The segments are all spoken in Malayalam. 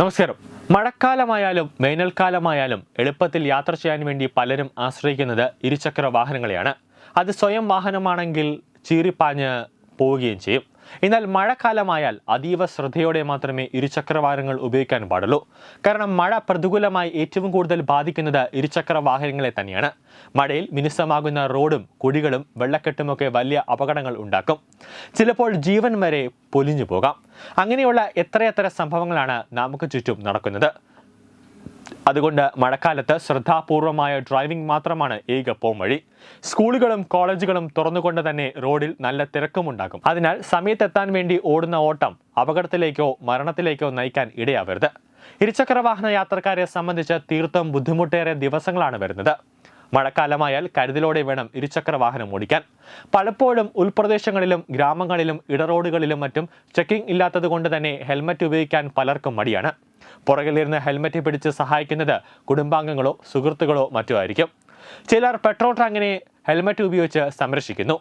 നമസ്കാരം. മഴക്കാലമായാലും വേനൽക്കാലമായാലും എളുപ്പത്തിൽ യാത്ര ചെയ്യാൻ വേണ്ടി പലരും ആശ്രയിക്കുന്നത് ഇരുചക്ര വാഹനങ്ങളെയാണ്. അത് സ്വയം വാഹനമാണെങ്കിൽ ചീറിപ്പാഞ്ഞ് പോവുകയും ചെയ്യും. എന്നാൽ മഴക്കാലമായാൽ അതീവ ശ്രദ്ധയോടെ മാത്രമേ ഇരുചക്രവാഹനങ്ങൾ ഉപയോഗിക്കാൻ പാടുള്ളൂ. കാരണം മഴ പ്രതികൂലമായി ഏറ്റവും കൂടുതൽ ബാധിക്കുന്നത് ഇരുചക്ര വാഹനങ്ങളെ തന്നെയാണ്. മഴയിൽ മിനുസമാകുന്ന റോഡും കുഴികളും വെള്ളക്കെട്ടുമൊക്കെ വലിയ അപകടങ്ങൾ ഉണ്ടാക്കും. ചിലപ്പോൾ ജീവൻ വരെ പൊലിഞ്ഞു പോകാം. അങ്ങനെയുള്ള എത്രയെത്ര സംഭവങ്ങളാണ് നമുക്ക് ചുറ്റും നടക്കുന്നത്? അതുകൊണ്ട് മഴക്കാലത്ത് ശ്രദ്ധാപൂർവമായ ഡ്രൈവിംഗ് മാത്രമാണ് ഏക പോംവഴി സ്കൂളുകളും കോളേജുകളും തുറന്നുകൊണ്ട് തന്നെ റോഡിൽ നല്ല തിരക്കുമുണ്ടാകും. അതിനാൽ സമയത്തെത്താൻ വേണ്ടി ഓടുന്ന ഓട്ടം അപകടത്തിലേക്കോ മരണത്തിലേക്കോ നയിക്കാൻ ഇടയാവരുത്. ഇരുചക്ര വാഹന യാത്രക്കാരെ സംബന്ധിച്ച് തീർത്തും ബുദ്ധിമുട്ടേറെ ദിവസങ്ങളാണ് വരുന്നത്. മഴക്കാലമായാൽ കരുതലോടെ വേണം ഇരുചക്ര വാഹനം ഓടിക്കാൻ. പലപ്പോഴും ഉൾപ്രദേശങ്ങളിലും ഗ്രാമങ്ങളിലും ഇടറോഡുകളിലും മറ്റും ചെക്കിംഗ് ഇല്ലാത്തത് കൊണ്ട് തന്നെ ഹെൽമറ്റ് ഉപയോഗിക്കാൻ പലർക്കും മടിയാണ്. പുറകിലിരുന്ന് ഹെൽമറ്റ് പിടിച്ച് സഹായിക്കുന്നത് കുടുംബാംഗങ്ങളോ സുഹൃത്തുക്കളോ മറ്റോ ആയിരിക്കും ചിലർ പെട്രോൾ ടാങ്കിനെ ഹെൽമറ്റ് ഉപയോഗിച്ച് സംരക്ഷിക്കുന്നു.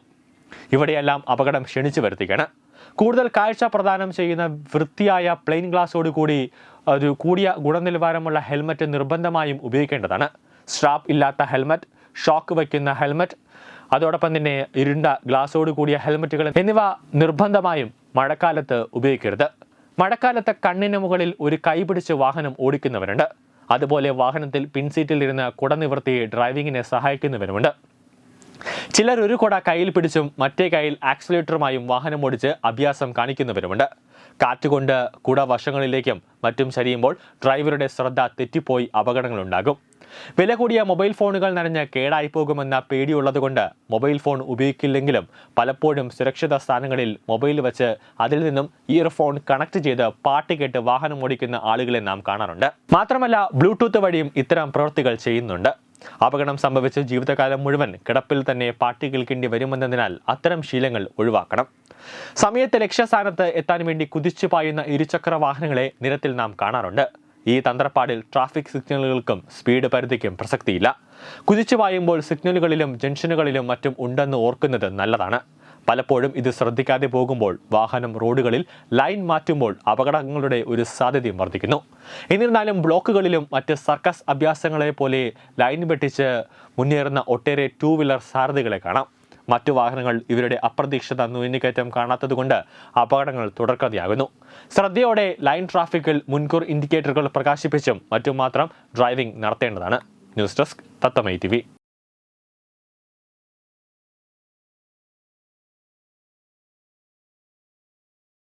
ഇവിടെയെല്ലാം അപകടം ക്ഷണിച്ചു വരുത്തുകയാണ്. കൂടുതൽ കാഴ്ച പ്രദാനം ചെയ്യുന്ന വൃത്തിയായ പ്ലെയിൻ ഗ്ലാസോട് കൂടി ഒരു കൂടിയ ഗുണനിലവാരമുള്ള ഹെൽമറ്റ് നിർബന്ധമായും ഉപയോഗിക്കേണ്ടതാണ്. സ്ട്രാപ്പ് ഇല്ലാത്ത ഹെൽമറ്റ് ഷോക്ക് വയ്ക്കുന്ന ഹെൽമറ്റ് അതോടൊപ്പം തന്നെ ഇരുണ്ട ഗ്ലാസോട് കൂടിയ ഹെൽമറ്റുകൾ എന്നിവ നിർബന്ധമായും മഴക്കാലത്ത് ഉപയോഗിക്കരുത്. മഴക്കാലത്ത് കണ്ണിന് മുകളിൽ ഒരു കൈ പിടിച്ച് വാഹനം ഓടിക്കുന്നവരുണ്ട്. അതുപോലെ വാഹനത്തിൽ പിൻസീറ്റിൽ ഇരുന്ന് കുട നിവർത്തി ഡ്രൈവിങ്ങിനെ സഹായിക്കുന്നവരുമുണ്ട്. ചിലർ ഒരു കുട കയ്യിൽ പിടിച്ചും മറ്റേ കയ്യിൽ ആക്സിലേറ്ററുമായും വാഹനം ഓടിച്ച് അഭ്യാസം കാണിക്കുന്നവരുമുണ്ട്. കാറ്റുകൊണ്ട് കുട വശങ്ങളിലേക്കും മറ്റും ചരിയുമ്പോൾ ഡ്രൈവറുടെ ശ്രദ്ധ തെറ്റിപ്പോയി അപകടങ്ങളുണ്ടാകും. വില കൂടിയ മൊബൈൽ ഫോണുകൾ നനഞ്ഞ് കേടായി പോകുമെന്ന പേടിയുള്ളതുകൊണ്ട് മൊബൈൽ ഫോൺ ഉപയോഗിക്കില്ലെങ്കിലും പലപ്പോഴും സുരക്ഷിത സ്ഥാനങ്ങളിൽ മൊബൈൽ വെച്ച് അതിൽ നിന്നും ഇയർഫോൺ കണക്ട് ചെയ്ത് പാട്ട് കേട്ട് വാഹനം ഓടിക്കുന്ന ആളുകളെ നാം കാണാറുണ്ട്. മാത്രമല്ല ബ്ലൂടൂത്ത് വഴിയും ഇത്തരം പ്രവൃത്തികൾ ചെയ്യുന്നുണ്ട്. അപകടം സംഭവിച്ച് ജീവിതകാലം മുഴുവൻ കിടപ്പിൽ തന്നെ പാട്ട് കേൾക്കേണ്ടി വരുമെന്നതിനാൽ അത്തരം ശീലങ്ങൾ ഒഴിവാക്കണം. സമയത്ത് ലക്ഷ്യസ്ഥാനത്ത് എത്താൻ വേണ്ടി കുതിച്ചു പായുന്ന ഇരുചക്ര വാഹനങ്ങളെ നിരത്തിൽ നാം കാണാറുണ്ട്. ഈ തന്ത്രപ്പാടിൽ ട്രാഫിക് സിഗ്നലുകൾക്കും സ്പീഡ് പരിധിക്കും പ്രസക്തിയില്ല. കുതിച്ചു പായുമ്പോൾ സിഗ്നലുകളിലും ജംഗ്ഷനുകളിലും മറ്റും ഉണ്ടെന്ന് ഓർക്കുന്നത് നല്ലതാണ്. പലപ്പോഴും ഇത് ശ്രദ്ധിക്കാതെ പോകുമ്പോൾ വാഹനം റോഡുകളിൽ ലൈൻ മാറ്റുമ്പോൾ അപകടങ്ങളുടെ ഒരു സാധ്യതയും വർദ്ധിക്കുന്നു. എന്നിരുന്നാലും ബ്ലോക്കുകളിലും മറ്റ് സർക്കസ് അഭ്യാസങ്ങളെ പോലെ ലൈൻ വെട്ടിച്ച് മുന്നേറുന്ന ഒട്ടേറെ ടൂ വീലർ സാരഥികളെ കാണാം. മറ്റു വാഹനങ്ങൾ ഇവരുടെ അപ്രതീക്ഷിത നുഴഞ്ഞുകയറ്റം കാണാത്തതുകൊണ്ട് അപകടങ്ങൾ തുടർക്കഥയാകുന്നു. ശ്രദ്ധയോടെ ലൈൻ ട്രാഫിക്കിൽ മുൻകൂർ ഇൻഡിക്കേറ്ററുകൾ പ്രകാശിപ്പിച്ചും മറ്റും മാത്രം ഡ്രൈവിംഗ് നടത്തേണ്ടതാണ്. ന്യൂസ് ഡെസ്ക് തത്തമൈ ടി